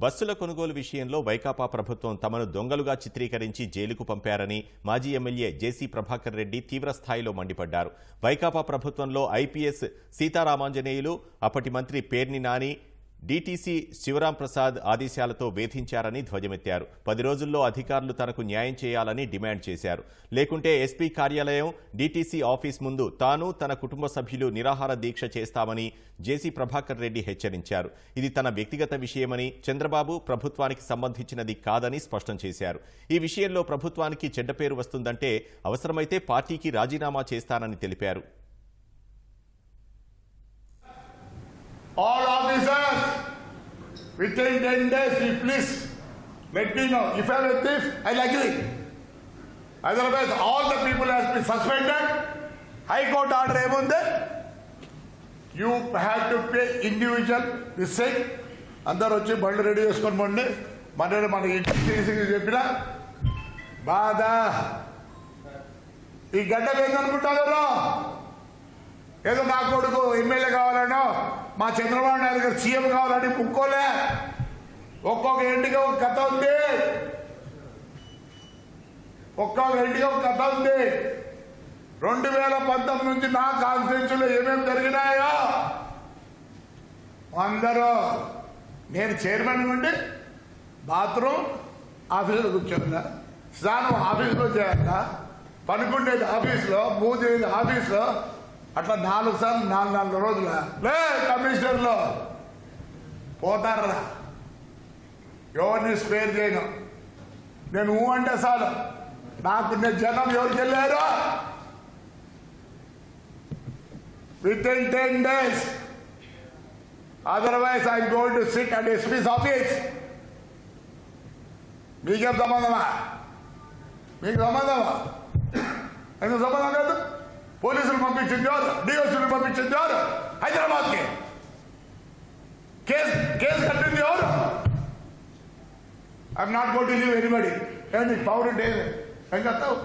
బస్సుల కొనుగోలు విషయంలో వైకాపా ప్రభుత్వం తమను దొంగలుగా చిత్రీకరించి జైలుకు పంపారని మాజీ ఎమ్మెల్యే జేసీ ప్రభాకర్ రెడ్డి తీవ్రస్థాయిలో మండిపడ్డారు. వైకాపా ప్రభుత్వంలో ఐపీఎస్ సీతారామాంజనేయులు అప్పటి మంత్రి పేర్ని నాని డీటీసీ శివరాం ప్రసాద్ ఆదేశాలతో వేధించారని ధ్వజమెత్తారు. పది రోజుల్లో అధికారులు తనకు న్యాయం చేయాలని డిమాండ్ చేశారు. లేకుంటే ఎస్పీ కార్యాలయం డీటీసీ ఆఫీస్ ముందు తాను తన కుటుంబ సభ్యులు నిరాహార దీక్ష చేస్తామని జేసీ ప్రభాకర్ రెడ్డి హెచ్చరించారు. ఇది తన వ్యక్తిగత విషయమని చంద్రబాబు ప్రభుత్వానికి సంబంధించినది కాదని స్పష్టం చేశారు. ఈ విషయంలో ప్రభుత్వానికి చెడ్డ పేరు వస్తుందంటే అవసరమైతే పార్టీకి రాజీనామా చేస్తానని తెలిపారు All officers, within 10 days, you please let me know. If I am a thief, I'll agree. Otherwise, all the people has been suspended. High Court order ఏముంది you have to pay individual receipt అందరు వచ్చి బండ్లు ready చేసుకొని పండి మన మన ఇంటికి చెప్పిన బాధ ఈ గడ్డ ఏందనుకుంటారు ఏదో నా కొడుకు ఎమ్మెల్యే కావాలనో మా చంద్రబాబు నాయుడు గారు సీఎం కావాలని ముక్కోలే. ఒక్కొక్క ఇంటికి ఒక కథ ఉంది. ఒక్కొక్క ఇంటికి ఒక కథ ఉంది. రెండు వేల పంతొమ్మిది నుంచి నా కాన్స్టిట్యూన్సీలో ఏమేమి జరిగినాయో అందరూ నేను చైర్మన్ ఉండి బాత్రూమ్ ఆఫీసులో కూర్చోందా స్నానం ఆఫీసులో చేయాలా? పనుకుండేది ఆఫీసులో పూజేది ఆఫీసులో అట్లా నాలుగు సార్లు నాలుగు నాలుగు రోజుల. లే కమిషనర్లో. పోతారా? ఎవరిని స్పేర్ చేయను. నేను ఊ అంటే చాలు. నాకు నేను జనం ఎవరికి వెళ్ళారు? Within ten days otherwise I going to sit and SPs office మీకేం సంబంధమా? మీకు సంబంధమా? ఎందుకు సంబంధం కాదు పోలీసులు పంపించింది ఎవరు? డిఎస్పీలు పంపించింది ఎవరు? హైదరాబాద్కి. కేసు కేసు కట్టింది ఎవరు? I'm not got to leave anybody ఏంటి పవర్ ఉంటే ఏం చేస్తావు?